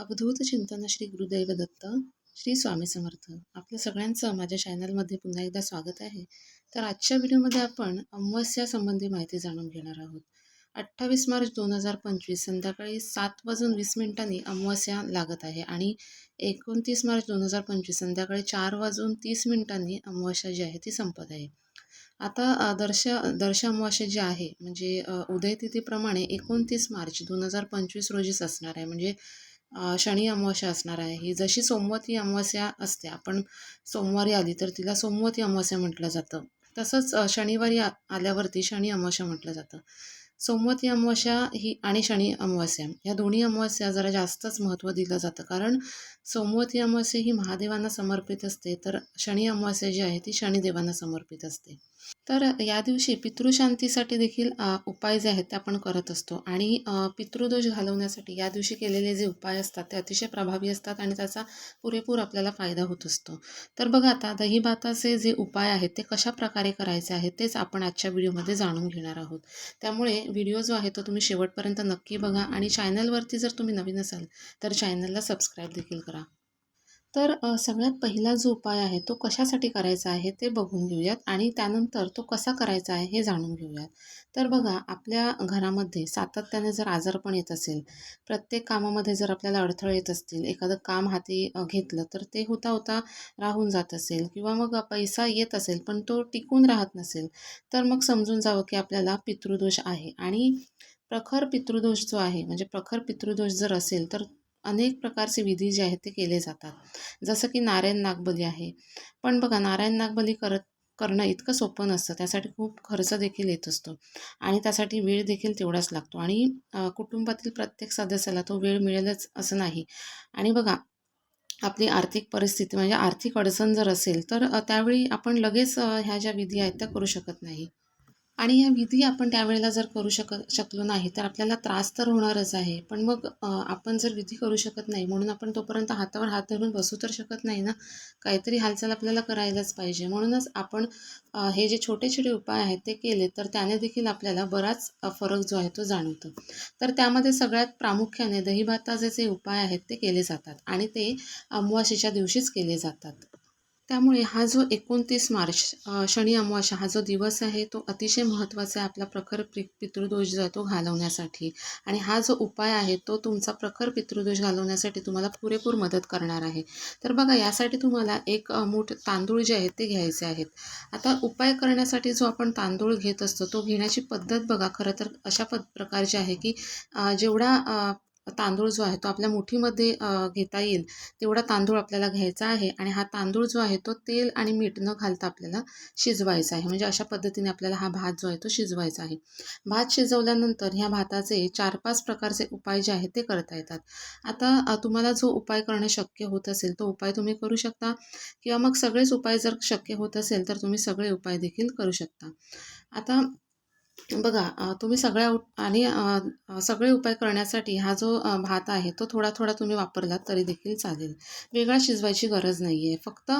अवधूत चिंतन श्री गुरुदैव दत्त श्री स्वामी समर्थ. आपल्या सगळ्यांचं माझ्या चॅनलमध्ये पुन्हा एकदा स्वागत आहे. तर आजच्या व्हिडिओमध्ये आपण अमावस्यासंबंधी माहिती जाणून घेणार आहोत. अठ्ठावीस मार्च दोन हजार पंचवीस संध्याकाळी सात वाजून वीस मिनिटांनी अमावस्या लागत आहे आणि एकोणतीस मार्च दोन हजार पंचवीस संध्याकाळी चार वाजून तीस मिनिटांनी अमावस्या जी आहे ती संपत आहे. आता दर्श दर्श अमावस्या जी आहे म्हणजे उदयतिथीप्रमाणे एकोणतीस मार्च दोन हजार पंचवीस रोजीच असणार आहे. म्हणजे शनी अमावस्या असणार आहे. ही जशी सोमवती अमावस्या असते आपण सोमवारी आली तर तिला सोमवती अमावस्या म्हटलं जातं. तसंच शनिवारी आ आल्यावरती शनी अमावस्या म्हटलं जातं. सोमवती अमावस्या ही आणि शनी अमावस्या ह्या दोन्ही अमावस्या जरा जास्तच महत्त्व दिलं जातं. कारण सोमवती अमावस्या ही महादेवांना समर्पित असते तर शनी अमावस्या जी आहे ती शनिदेवांना समर्पित असते. तर या दिवशी पितृशांतीसाठी देखील उपाय जे आहेत ते आपण करत असतो. आणि पितृदोष घालवण्यासाठी या दिवशी केलेले जे उपाय असतात ते अतिशय प्रभावी असतात आणि त्याचा पुरेपूर आपल्याला फायदा होत असतो. तर बघा आता दहीभाताचे जे उपाय आहेत ते कशा प्रकारे करायचे आहेत तेच आपण आजच्या व्हिडिओमध्ये जाणून घेणार आहोत. त्यामुळे व्हिडिओ जो आहे तो तुम्ही शेवटपर्यंत नक्की बघा आणि चॅनलवरती जर तुम्ही नवीन असाल तर चॅनलला सबस्क्राईब देखील करा. तर सगळ्यात पहिला जो उपाय आहे तो कशासाठी करायचा आहे ते बघून घेऊयात आणि त्यानंतर तो कसा करायचा आहे हे जाणून घेऊयात. तर बघा आपल्या घरामध्ये सातत्याने जर आजारपण येत असेल प्रत्येक कामामध्ये जर आपल्याला अडथळे येत असतील एखादं काम हाती घेतलं तर ते होता होता राहून जात असेल किंवा मग पैसा येत असेल पण तो टिकून राहत नसेल तर मग समजून जावं की आपल्याला पितृदोष आहे. आणि प्रखर पितृदोष जो आहे म्हणजे प्रखर पितृदोष जर असेल तर अनेक प्रकारचे विधी जे आहेत ते केले जातात. जसं की नारायण नागबली आहे. पण बघा नारायण नागबली करत करणं इतकं सोपं नसतं. त्यासाठी खूप खर्च देखील येत असतो. आणि त्यासाठी वेळ देखील तेवढाच लागतो. आणि कुटुंबातील प्रत्येक सदस्याला तो वेळ मिळेलच असं नाही. आणि बघा आपली आर्थिक परिस्थिती म्हणजे आर्थिक अडचण जर असेल तर त्यावेळी आपण लगेच ह्या ज्या विधी आहेत त्या करू शकत नाही. आणि ह्या विधी आपण त्यावेळेला जर करू शक शकलो नाही तर आपल्याला त्रास तर होणारच आहे. पण मग आपण जर विधी करू शकत नाही म्हणून आपण तोपर्यंत हातावर हात धरून बसू तर शकत नाही ना? काहीतरी हालचाल आपल्याला करायलाच पाहिजे. म्हणूनच आपण हे जे छोटे छोटे उपाय आहेत ते केले तर त्याने देखील आपल्याला बराच फरक जो आहे तो जाणवतो. तर त्यामध्ये सगळ्यात प्रामुख्याने दहीभाताचे जे उपाय आहेत ते केले जातात आणि ते अमावास्येच्या दिवशीच केले जातात. त्यामुळे हा जो एकोणतीस मार्च शनी अमावास्या हा जो दिवस आहे तो अतिशय महत्त्वाचा आहे आपला प्रखर पि पितृदोष जो आहे तो घालवण्यासाठी. आणि हा जो उपाय आहे तो तुमचा प्रखर पितृदोष घालवण्यासाठी तुम्हाला पुरेपूर मदत करणार आहे. तर बघा यासाठी तुम्हाला एक मूठ तांदूळ जे आहेत ते घ्यायचे आहेत. आता उपाय करण्यासाठी जो आपण तांदूळ घेत असतो तो घेण्याची पद्धत बघा. खरं तर अशा पद प्रकारची आहे की जेवढा तांदूळ जो आहे तो आपल्या मुठीमध्ये घेता येईल. तेवढा तांदूळ आपल्याला घ्यायचा आहे आणि हा तांदूळ जो आहे तो तेल आणि मीठ न घालता आपल्याला शिजवायचा आहे. म्हणजे अशा पद्धतीने आपल्याला हा भात जो आहे तो शिजवायचा आहे. भात शिजवल्यानंतर ह्या भाताचे चार पाच प्रकारचे उपाय जे आहेत ते करता येतात. आता तुम्हाला जो उपाय करणं शक्य होत असेल तो उपाय तुम्ही करू शकता किंवा मग सगळेच उपाय जर शक्य होत असेल तर तुम्ही सगळे उपाय देखील करू शकता. आता बघा तुम्ही सगळ्या आणि सगळे उपाय करण्यासाठी हा जो भात आहे तो थोडा थोडा तुम्ही वापरलात तरी देखील चालेल. वेगळा शिजवायची गरज नाही आहे फक्त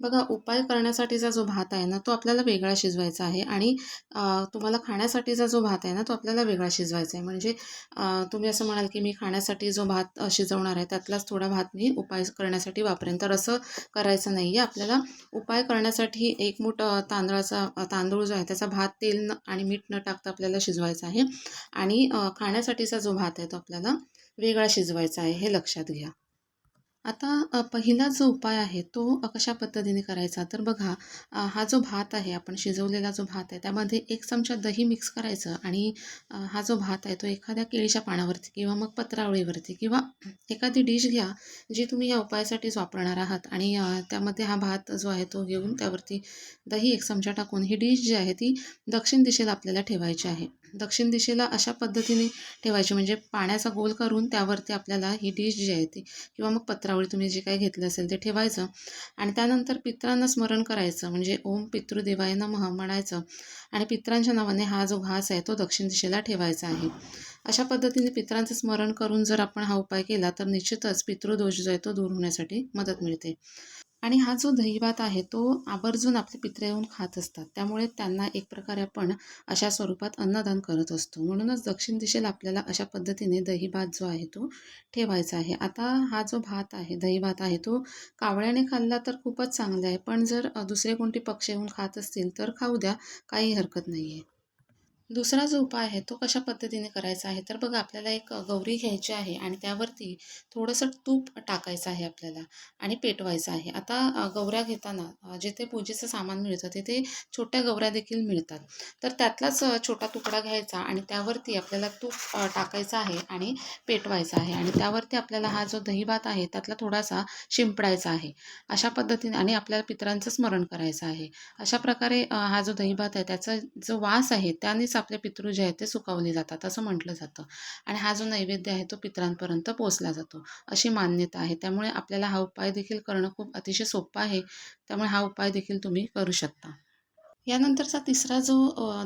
बघा उपाय करण्यासाठीचा जो भात आहे ना तो आपल्याला वेगळा शिजवायचा आहे आणि तुम्हाला खाण्यासाठीचा जो भात आहे ना तो आपल्याला वेगळा शिजवायचा आहे. म्हणजे तुम्ही असं म्हणाल की मी खाण्यासाठी जो भात शिजवणार आहे त्यातलाच थोडा भात मी उपाय करण्यासाठी वापरेन. तर असं करायचं नाही आहे आपल्याला उपाय करण्यासाठी एक मोठं तांदळाचा तांदूळ जो आहे त्याचा भात तेल आणि मीठ न टाकता आपल्याला शिजवायचा आहे. आणि खाण्यासाठीचा जो भात आहे तो आपल्याला वेगळा शिजवायचा आहे हे लक्षात घ्या. आता पहिला जो उपाय आहे तो कशा पद्धतीने करायचा? तर बघा हा जो भात आहे आपण शिजवलेला जो भात आहे त्यामध्ये एक चमचा दही मिक्स करायचं आणि हा जो भात आहे तो एखाद्या केळीच्या पानावरती किंवा मग पत्रावळीवरती किंवा एखादी डिश घ्या जी तुम्ही या उपायासाठीच वापरणार आहात आणि त्यामध्ये हा भात जो आहे तो घेऊन त्यावरती दही एक चमचा टाकून ही डिश जी आहे ती दक्षिण दिशेला आपल्याला ठेवायची आहे. दक्षिण दिशेला अशा पद्धतीने ठेवायची. म्हणजे पाण्याचा गोल करून त्यावरती आपल्याला ही डिश जी आहे ती किंवा मग पत्रावळी तुम्ही जे काही घेतलं असेल ते ठेवायचं. आणि त्यानंतर पित्रांना स्मरण करायचं. म्हणजे ओम पितृदेवाय नमः म्हणायचं. आणि पित्रांच्या नावाने हा जो घास आहे तो दक्षिण दिशेला ठेवायचा आहे. अशा पद्धतीने पितरांचं स्मरण करून जर आपण हा उपाय केला तर निश्चितच पितृदोष जो आहे तो दूर होण्यासाठी मदत मिळते. आणि हा जो दहीभात आहे तो आवर्जून आपले पित्र येऊन खात असतात. त्यामुळे त्यांना एक प्रकारे आपण अशा स्वरूपात अन्नदान करत असतो. म्हणूनच दक्षिण दिशेला आपल्याला अशा पद्धतीने दहीभात जो आहे तो ठेवायचा आहे. आता हा जो भात आहे दहीभात आहे तो कावळ्याने खाल्ला तर खूपच चांगला आहे. पण जर दुसरे कोणते पक्षी येऊन खात असतील तर खाऊ द्या. काही हरकत नाही आहे दुसरा जो उपाय आहे तो कशा पद्धतीने करायचा आहे? तर बघा आपल्याला एक गौरी घ्यायची आहे आणि त्यावरती थोडंसं तूप टाकायचं आहे आपल्याला आणि पेटवायचं आहे. आता गौऱ्या घेताना जिथे पूजेचं सामान मिळतं तिथे छोट्या गौऱ्या देखील मिळतात. तर त्यातलाच छोटा तुकडा घ्यायचा आणि त्यावरती आपल्याला तूप टाकायचं आहे आणि पेटवायचं आहे आणि त्यावरती आपल्याला हा जो दहीभात आहे त्यातला थोडासा शिंपडायचा आहे. अशा पद्धतीने आणि आपल्याला पितरांचं स्मरण करायचं आहे. अशा प्रकारे हा जो दहीभात आहे त्याचा जो वास आहे त्यानेच आपले पितृ जे आहेत ते सुकावले जातात असं म्हटलं जातं. आणि हा जो नैवेद्य आहे तो पितरांपर्यंत पोचला जातो अशी मान्यता आहे. त्यामुळे आपल्याला हा उपाय देखील करणं खूप अतिशय सोपं आहे. त्यामुळे हा उपाय देखील तुम्ही करू शकता. यानंतरचा तिसरा जो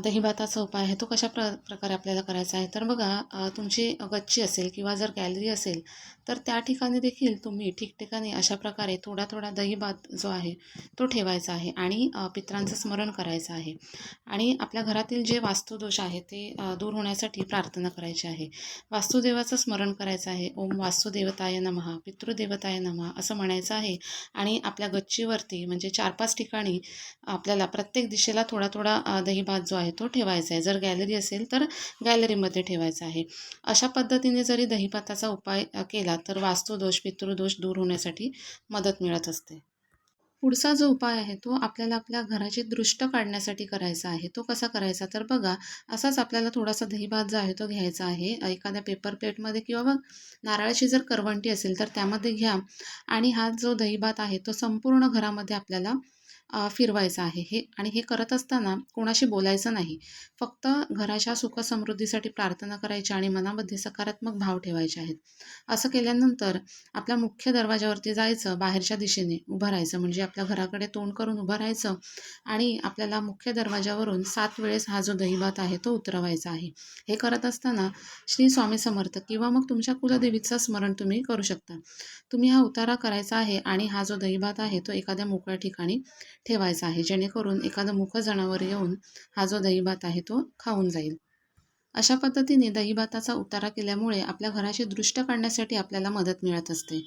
दहीभाताचा उपाय आहे तो कशा प्र प्रकारे आपल्याला करायचा आहे? तर बघा तुमची गच्ची असेल किंवा जर गॅलरी असेल तर त्या ठिकाणी देखील तुम्ही ठिकठिकाणी अशा प्रकारे थोडा थोडा दहीभात जो आहे तो ठेवायचा आहे आणि पित्रांचं पितरांचं स्मरण करायचं आहे. आणि आपल्या घरातील जे वास्तुदोष आहे ते दूर होण्यासाठी प्रार्थना करायची आहे. वास्तुदेवाचं स्मरण करायचं आहे. ओम वास्तुदेवताय नमः पितृदेवताय नमः असं म्हणायचं आहे. आणि आपल्या गच्चीवरती म्हणजे चार पाच ठिकाणी आपल्याला प्रत्येक दिशेला थोडा थोडा दहीभात जो आहे तो ठेवायचा आहे. जर गॅलरी असेल तर गॅलरीमध्ये ठेवायचा आहे. अशा पद्धतीने जरी दहीभाताचा उपाय केला तर वास्तुदोष पितृदोष दूर होण्यासाठी मदत मिळत असते. पुढचा जो उपाय आहे तो आपल्याला आपल्या घराची दृष्ट काढण्यासाठी करायचा आहे. तो कसा करायचा? तर बघा असाच आपल्याला थोडासा दहीभात जो आहे तो घ्यायचा आहे. एखाद्या पेपर प्लेटमध्ये किंवा मग नारळाची जर करवंटी असेल तर त्यामध्ये घ्या. आणि हा जो दहीभात आहे तो संपूर्ण घरामध्ये आपल्याला फिरवायचं आहे हे. आणि हे करत असताना कोणाशी बोलायचं नाही. फक्त घराच्या सुखसमृद्धीसाठी प्रार्थना करायची आणि मनामध्ये सकारात्मक भाव ठेवायचे आहेत. असं केल्यानंतर आपल्या मुख्य दरवाजावरती जायचं बाहेरच्या दिशेने उभं राहायचं म्हणजे आपल्या घराकडे तोंड करून उभं राहायचं आणि आपल्याला मुख्य दरवाजावरून सात वेळेस हा जो दहीभात आहे तो उतरवायचा आहे. हे करत असताना श्री स्वामी समर्थ किंवा मग तुमच्या कुलदेवीचं स्मरण तुम्ही करू शकता. तुम्ही हा उतारा करायचा आहे आणि हा जो दहीभात आहे तो एखाद्या मोकळ्या ठिकाणी ठेवायचा आहे जेणेकरून एखादं मुखं जनावर येऊन हा जो दहीभात आहे तो खाऊन जाईल. अशा पद्धतीने दहीभाताचा उतारा केल्यामुळे आपल्या घराची दृष्ट काढण्यासाठी आपल्याला मदत मिळत असते.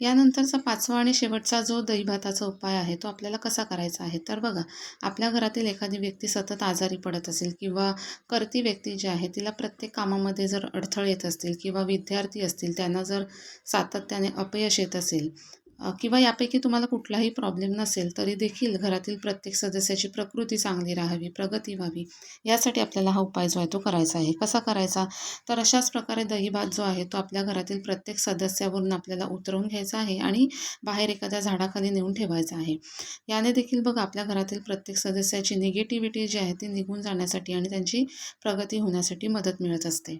यानंतरचा पाचवा आणि शेवटचा जो दहीभाताचा उपाय आहे तो आपल्याला कसा करायचा आहे? तर बघा आपल्या घरातील एखादी व्यक्ती सतत आजारी पडत असेल किंवा करती व्यक्ती जी आहे तिला प्रत्येक कामामध्ये जर अडथळे येत असतील किंवा विद्यार्थी असतील त्यांना जर सातत्याने अपयश येत असेल किंवा यापैकी तुम्हाला कुठलाही प्रॉब्लेम नसेल तरी देखील घरातील प्रत्येक सदस्याची प्रकृती चांगली राहावी प्रगती व्हावी यासाठी आपल्याला हा उपाय जो आहे तो करायचा आहे. कसा करायचा? तर अशाच प्रकारे दहीभात जो आहे तो आपल्या घरातील प्रत्येक सदस्यावरून आपल्याला उतरवून घ्यायचा आहे आणि बाहेर एखाद्या झाडाखाली नेऊन ठेवायचा आहे. याने देखील बघ आपल्या घरातील प्रत्येक सदस्याची निगेटिव्हिटी जी आहे ती निघून जाण्यासाठी आणि त्यांची प्रगती होण्यासाठी मदत मिळत असते.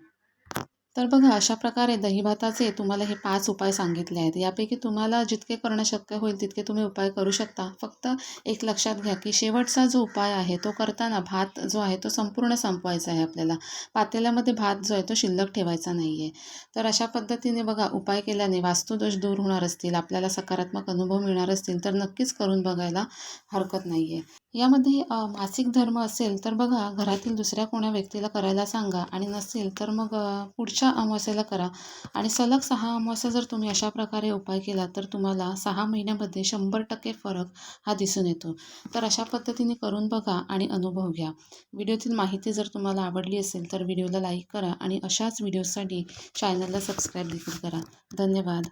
तर बघा अशा प्रकारे दहीभाताचे तुम्हाला हे पाच उपाय सांगितले आहेत. यापैकी तुम्हाला जितके करणं शक्य होईल तितके तुम्ही उपाय करू शकता. फक्त एक लक्षात घ्या की शेवटचा जो उपाय आहे तो करताना भात जो आहे तो संपूर्ण संपवायचा आहे आपल्याला. पातेल्यामध्ये भात जो आहे तो शिल्लक ठेवायचा नाही आहे तर अशा पद्धतीने बघा उपाय केल्याने वास्तुदोष दूर होणार असतील आपल्याला सकारात्मक अनुभव मिळणार असतील तर नक्कीच करून बघायला हरकत नाही आहे यामध्ये मासिक धर्म असेल तर बघा घरातील दुसऱ्या कोण्या व्यक्तीला करायला सांगा आणि नसेल तर मग पुढच्या अमावस्येला करा. आणि सलग सहा अमावस्या जर तुम्ही अशा प्रकारे उपाय केला तर तुम्हाला सहा महिन्यामध्ये शंभर टक्के फरक हा दिसून येतो. तर अशा पद्धतीने करून बघा आणि अनुभव घ्या. व्हिडिओतील माहिती जर तुम्हाला आवडली असेल तर व्हिडिओला लाईक करा आणि अशाच व्हिडिओसाठी चॅनलला सबस्क्राईब देखील करा. धन्यवाद.